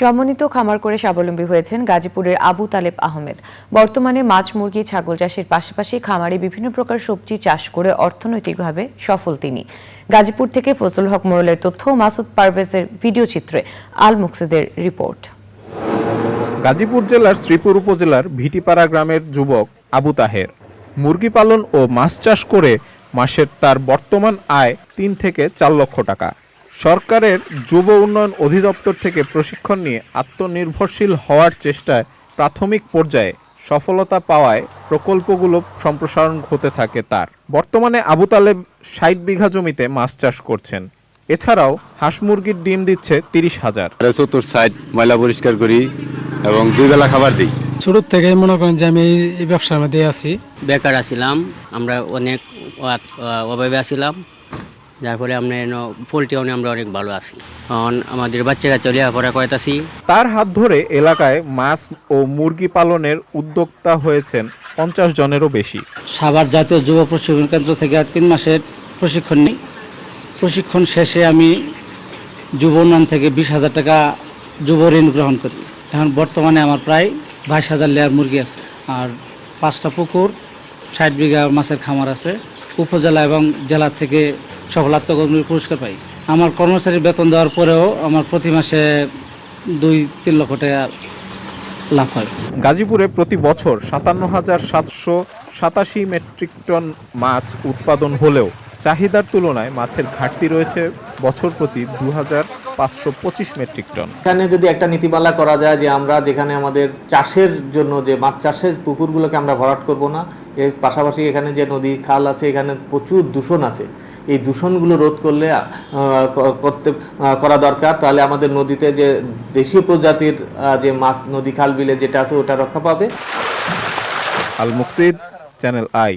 সমন্বিত খামার করে স্বাবলম্বী হয়েছেন গাজীপুরের আবু তালেব আহমেদ। বর্তমানে মাছ, মুরগি, ছাগল চাষের পাশাপাশি খামারে বিভিন্ন প্রকার সবজি চাষ করে অর্থনৈতিকভাবে সফল তিনি। গাজীপুর থেকে ফজল হক মোড়লের তথ্য, মাসুদ পারভেজের ভিডিও চিত্রে আল মুকসিদের রিপোর্ট। গাজীপুর জেলার শ্রীপুর উপজেলার ভিটিপাড়া গ্রামের যুবক আবু তাহের। মুরগি পালন ও মাছ চাষ করে মাসের তার বর্তমান আয় তিন থেকে চার লক্ষ টাকা। সরকারের যুব উন্নয়ন অধিদপ্তর থেকে প্রশিক্ষণ নিয়ে আত্মনির্ভরশীল হওয়ার চেষ্টায় প্রাথমিক পর্যায়ে সফলতা পাওয়ায় প্রকল্পগুলো সম্প্রসারণ হতে থাকে তার। বর্তমানে আবু তালেব ষাট বিঘা জমিতে মাছ চাষ করছেন। এছাড়াও হাঁস মুরগির ডিম দিচ্ছে তিরিশ হাজার। চতুর সাইড ময়লা পরিষ্কার করি এবং দুই বেলা খাবার দিই। শুরুর থেকে মনে করেন যে আমি এই- এই ব্যবসার মধ্যে আছি। বেকার আছিলাম আমরা অনেক অভাবে আছিলাম। যার ফলে আমরা পোলট্রি আমরা অনেক ভালো আছি। কারণ আমাদের বাচ্চারা চলে পড়া কয়তাছি? তার হাত ধরে এলাকায় মাছ ও মুরগি পালনের উদ্যোক্তা হয়েছেন পঞ্চাশ জনেরও বেশি। সাভার জাতীয় যুব প্রশিক্ষণ কেন্দ্র থেকে তিন মাসের প্রশিক্ষণ নিই। প্রশিক্ষণ শেষে আমি যুব উন্নয়ন থেকে বিশ হাজার টাকা যুব ঋণ গ্রহণ করি। এখন বর্তমানে আমার প্রায় বাইশ হাজার লেয়ার মুরগি আছে। আর পাঁচটা পুকুর ষাট বিঘা মাছের খামার আছে। উপজেলা এবং জেলা থেকে সফলাত্মক পুরস্কার পাই। আমার কর্মচারীর বেতন দেওয়ার পরেও আমার প্রতি মাসে দুই তিন লক্ষ টাকা লাভ হয়। গাজীপুরে প্রতি বছর সাতান্ন হাজার সাতশো সাতাশি মেট্রিক টন মাছ উৎপাদন হলেও চাহিদার তুলনায় মাছের ঘাটতি রয়েছে বছর প্রতি দু হাজার পাঁচশো পঁচিশ মেট্রিক টন। এখানে যদি একটা নীতিমালা করা যায় যে আমরা যেখানে আমাদের চাষের জন্য যে মাছ চাষের পুকুরগুলোকে আমরা ভরাট করব না এর পাশাপাশি এখানে যে নদী খাল আছে এখানে প্রচুর দূষণ আছে। এই দূষণগুলো রোধ করলে করতে করা দরকার। তাহলে আমাদের নদীতে যে দেশীয় প্রজাতির যে মাছ, নদী খাল বিলে যেটা আছে ওটা রক্ষা পাবে। Al Muksid, channel I.